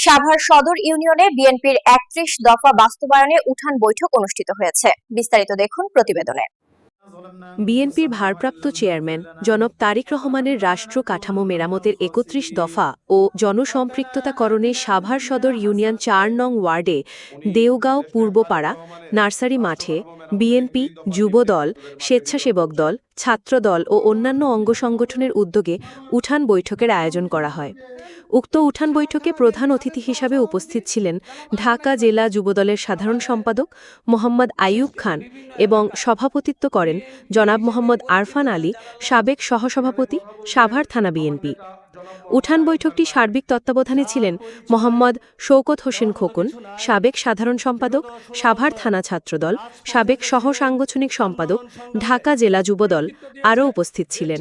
সাভার সদর ইউনিয়নে বিএনপির একত্রিশ দফা বাস্তবায়নে উঠান বৈঠক অনুষ্ঠিত হয়েছে। বিস্তারিত দেখুন প্রতিবেদনে। বিএনপির ভারপ্রাপ্ত চেয়ারম্যান জনব তারিক রহমানের রাষ্ট্র কাঠামো মেরামতের একত্রিশ দফা ও জনসম্পৃক্ততাকরণে সাভার সদর ইউনিয়ন চার নং ওয়ার্ডে দেওগাঁও পূর্বপাড়া নার্সারি মাঠে বিএনপি যুবদল স্বেচ্ছাসেবক দল ছাত্রদল ও অন্যান্য অঙ্গ সংগঠনের উদ্যোগে উঠান বৈঠকের আয়োজন করা হয়। উক্ত উঠান বৈঠকে প্রধান অতিথি হিসাবে উপস্থিত ছিলেন ঢাকা জেলা যুবদলের সাধারণ সম্পাদক মোহাম্মদ আইয়ুব খান এবং সভাপতিত্ব করেন জনাব মোহাম্মদ আরফান আলী, সাবেক সহসভাপতি সাভার থানা বিএনপি। উঠান বৈঠকটি সার্বিক তত্ত্বাবধানে ছিলেন মোহাম্মদ শৌকত হোসেন খোকন, সাবেক সাধারণ সম্পাদক, সাভার থানা ছাত্রদল, সাবেক সহ সাংগঠনিক সম্পাদক, ঢাকা জেলা যুবদল আরও উপস্থিত ছিলেন।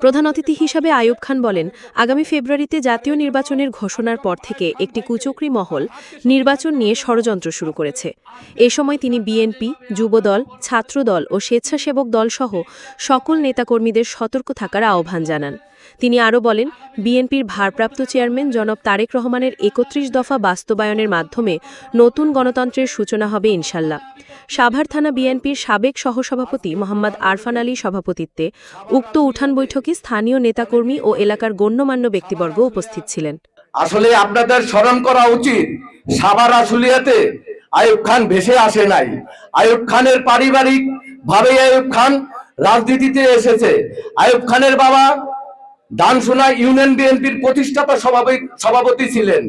প্রধান অতিথি হিসাবে আয়ুব খান বলেন, আগামী ফেব্রুয়ারিতে জাতীয় নির্বাচনের ঘোষণার পর থেকে একটি কুচক্রি মহল নির্বাচন নিয়ে ষড়যন্ত্র শুরু করেছে। এ সময় তিনি বিএনপি, যুবদল, ছাত্রদল ও স্বেচ্ছাসেবক দলসহ সকল নেতাকর্মীদের সতর্ক থাকার আহ্বান জানান। তিনি আরও বলেন, বিএনপির ভারপ্রাপ্ত চেয়ারম্যান জনাব তারেক রহমানের একত্রিশ দফা বাস্তবায়নের মাধ্যমে নতুন গণতন্ত্রের সূচনা হবে ইনশাল্লাহ। সাভার থানা বিএনপির সাবেক সহসভাপতি মোহাম্মদ আরফান আলী সভাপতিত্বে উক্ত উঠান বৈঠকে স্থানীয় নেতাকর্মী ও এলাকার গণ্যমান্য ব্যক্তিবর্গ উপস্থিত ছিলেন। আসলে আপনাদের স্মরণ করা উচিত সাভার আশুলিয়াতে আয়ুব খান ভেসে আসে নাই। আয়ুব খানের পারিবারিক ভাবে আয়ুব খান রাজনীতিতে এসেছে। আয়ুব খানের বাবা দানসোনা ইউনিয়ন বিএনপির প্রতিষ্ঠাতা সভাপতি সভাপতি ছিলেন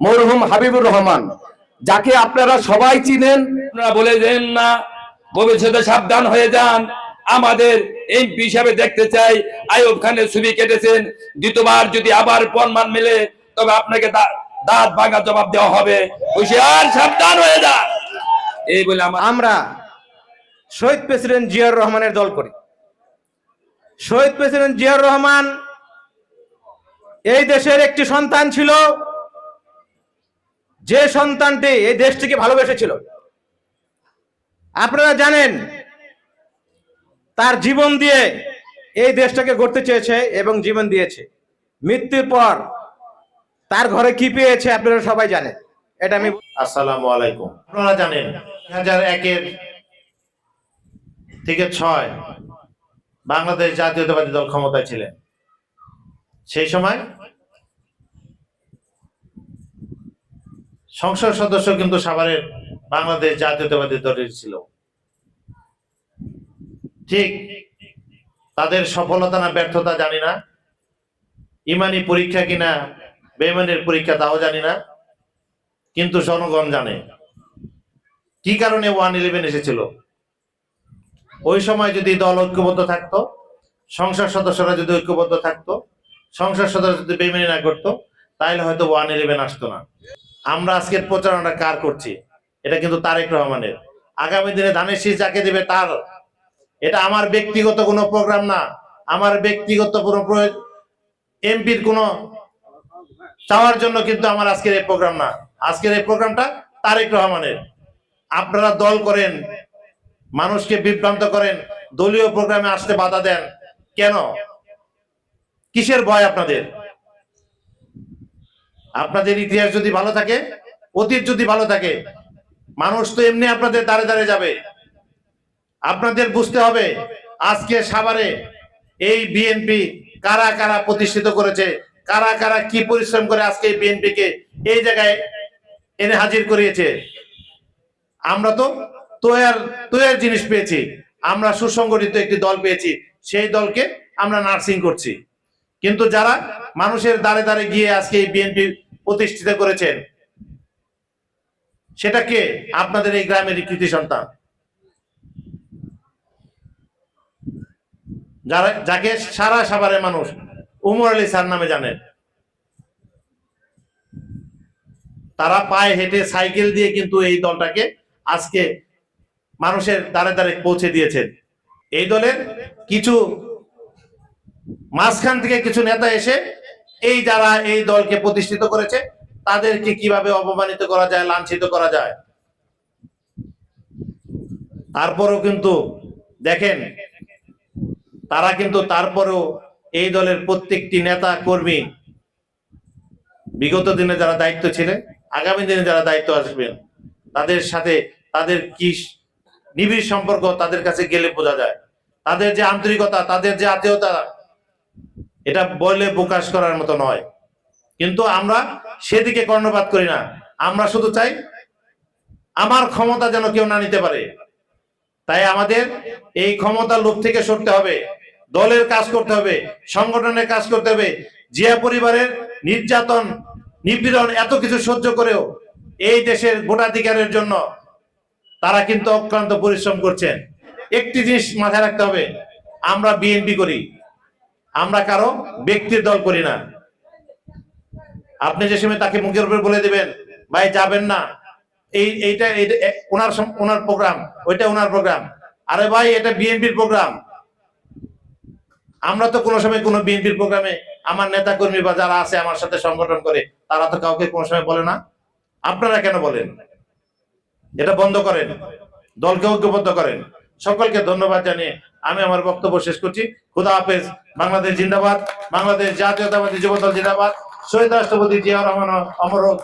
মরহুম হাবিবুর রহমান। যাকে আপনারা সবাই চিনেন আপনারা বলে দেন না ভবিষ্যতে সাবধান হয়ে যান। আমাদের এমপি হিসাবে দেখতে চাই। আয়ুব খানের ছবি কেটেছেন। দ্বিতীয়বার যদি আবার প্রমাণ মেলে, তবে আপনাকে দাঁত ভাঙা জবাব দেওয়া হবে। হুশিয়ার, সাবধান হয়ে যান। এই বলে আমরা শহীদ প্রেসিডেন্ট জিয়াউর রহমানের দল করি। শহীদ প্রেসিডেন্ট জিয়াউর রহমান এই দেশের একটি সন্তান ছিল। যে সন্তানটি এই দেশটিকে ভালোবেসেছিল। আপনারা জানেন তার জীবন দিয়ে এই দেশটাকে গড়তে চেয়েছে এবং জীবন দিয়েছে। মৃত্যুর পর তার ঘরে কি পেয়েছে আপনারা সবাই জানেন। এটা আমি আসসালামু আলাইকুম। আপনারা জানেন একের থেকে ছয় বাংলাদেশ জাতীয়তাবাদী দল ক্ষমতায় ছিলেন। সেই সময় সংসদ সদস্য কিন্তু সাভারের বাংলাদেশ জাতীয়তাবাদী দলের ছিল। ঠিক তাদের সফলতা না ব্যর্থতা জানি না। ইমানি পরীক্ষা কিনা বেমানের পরীক্ষা তাও জানি না। কিন্তু জনগণ জানে। কি কারণে ওয়ান ইলেভেন এসেছিল? ওই সময় যদি দল ঐক্যবদ্ধ থাকতো, সংসদ সদস্যরা যদি ঐক্যবদ্ধ থাকতো, সংসদ সদস্য যদি বেমানি না করতো তাহলে হয়তো ওয়ান ইলেভেন আসতো না। আমরা আজকের প্রচারণা কার করছি? এটা কিন্তু তারেক রহমানের। আগামী দিনে ধানের শীষ যাকে দেবে তার এটা আমার ব্যক্তিগত কোনো প্রোগ্রাম না। আমার ব্যক্তিগত কোনো এমপির কোনো চাওয়ার জন্য কিন্তু আমার আজকের এই প্রোগ্রাম না। আজকের এই প্রোগ্রামটা তারেক রহমানের। আপনারা দল করেন, মানুষকে বিভ্রান্ত করেন, দলীয় প্রোগ্রামে আসতে বাধা দেন। কেন? কিসের ভয় আপনাদের? আপনাদের ইতিহাস যদি ভালো থাকে, অতীত যদি ভালো থাকে, মানুষ তো এমনি আপনাদের দাঁড়ে দাঁড়ে যাবে। আপনাদের বুঝতে হবে আজকে সাভারে এই বিএনপি কারা কারা প্রতিষ্ঠিত করেছে, কারা কারা কি পরিশ্রম করে আজকে বিএনপি কে এই জায়গায় এনে হাজির করিয়েছে। আমরা তো তৈয়ার তৈয়ার জিনিস পেয়েছি, আমরা সুসংগঠিত একটি দল পেয়েছি, সেই দলকে আমরা নার্সিং করছি। কিন্তু যারা মানুষের দাঁড়ে দাঁড়ে গিয়ে আজকে এই বিএনপি প্রতিষ্ঠিত করেছেন, সেটা কে? আপনাদের এই গ্রামের কৃতি সন্তান। যারা যাকে সারা সাভারের মানুষ উমর আলী স্যার নামে জানেন তারা পায়ে হেঁটে সাইকেল দিয়ে কিন্তু এই দলটাকে আজকে মানুষের দ্বারে দ্বারে পৌঁছে দিয়েছেন। এই দলের কিছু মাঝখান থেকে কিছু নেতা এসে এই যারা এই দলকে প্রতিষ্ঠিত করেছে, তাদেরকে কীভাবে অপমানিত করা যায়, লাঞ্ছিত করা যায়? তারপরও কিন্তু দেখেন তারা কিন্তু তারপরেও এই দলের প্রত্যেকটি নেতা কর্মী বিগত দিনে যারা দায়িত্ব ছিলেন আগামী দিনে যারা দায়িত্ব আসবেন, তাদের সাথে তাদের কি নিবিড় সম্পর্ক তাদের কাছে গেলে বোঝা যায়। তাদের যে আন্তরিকতা, তাদের যে আত্মীয়তা, এটা বলে প্রকাশ করার মতো নয়। কিন্তু আমরা সেদিকে কর্ণপাত করি না। আমরা শুধু চাই আমার ক্ষমতা যেন কেউ না নিতে পারে। তাই আমাদের এই ক্ষমতা লোভ থেকে সরতে হবে। দলের কাজ করতে হবে, সংগঠনের কাজ করতে হবে। জিয়া পরিবারের নির্যাতন, নিপীড়ন এত কিছু সহ্য করেও এই দেশের ভোটাধিকারের জন্য তারা কিন্তু অক্লান্ত পরিশ্রম করছেন। একটি জিনিস মাথায় রাখতে হবে, আমরা বিএনপি করি, আমরা কারও ব্যক্তির দল করি না। আপনি যে সময় তাকে মুখের উপর বলে দিবেন, ভাই যাবেন না এই, এইটা ওনার ওনার প্রোগ্রাম ওইটা ওনার প্রোগ্রাম আরে ভাই, এটা বিএনপির প্রোগ্রাম আমরা তো কোনো সময় কোনো বিএনপির প্রোগ্রামে আমার নেতা কর্মী বা যারা আছে আমার সাথে সংগঠন করে, তারা তো কাউকে কোনো সময় বলে না। আপনারা কেন বলেন? এটা বন্ধ করেন। দলকে ঐক্যবদ্ধ করেন। সকলকে ধন্যবাদ জানিয়ে আমি আমার বক্তব্য শেষ করছি। খুদা হাফেজ, বাংলাদেশ জিন্দাবাদ, বাংলাদেশ জাতীয়তাবাদী যুবদল জিন্দাবাদ। শহীদ রাষ্ট্রপতি জিয়া রহমান অমর হোক।